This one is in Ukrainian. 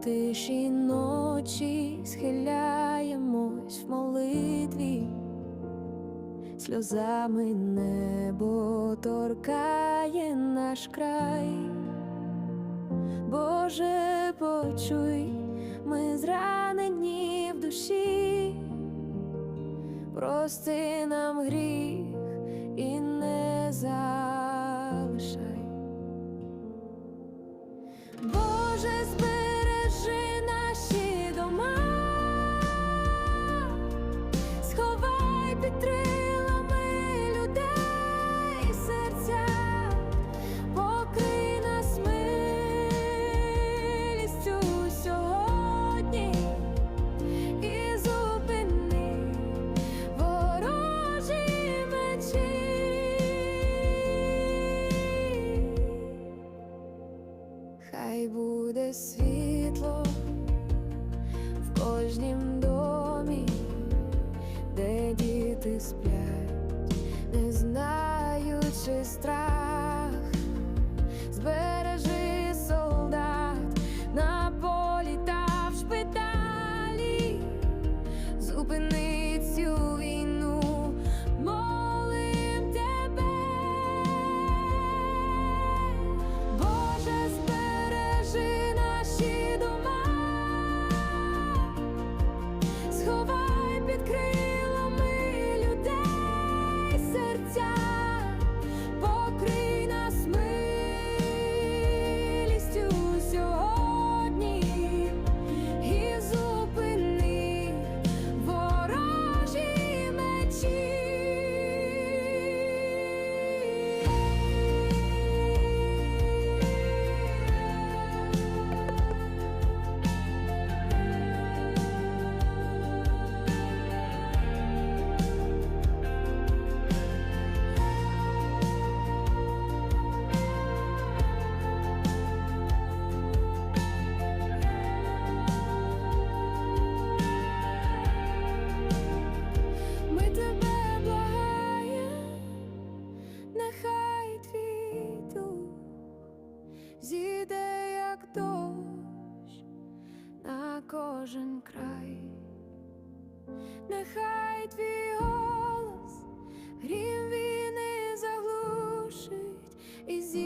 тиші ночі схиляємось в молитві, сльозами небо торкає наш край. Боже, почуй, ми зранені в душі, прости нам гріх і не залишай. Світло в кожнім домі, де діти сплять, не знаючи страх, кожен край, нехай твій голос грім війни заглушить і зі.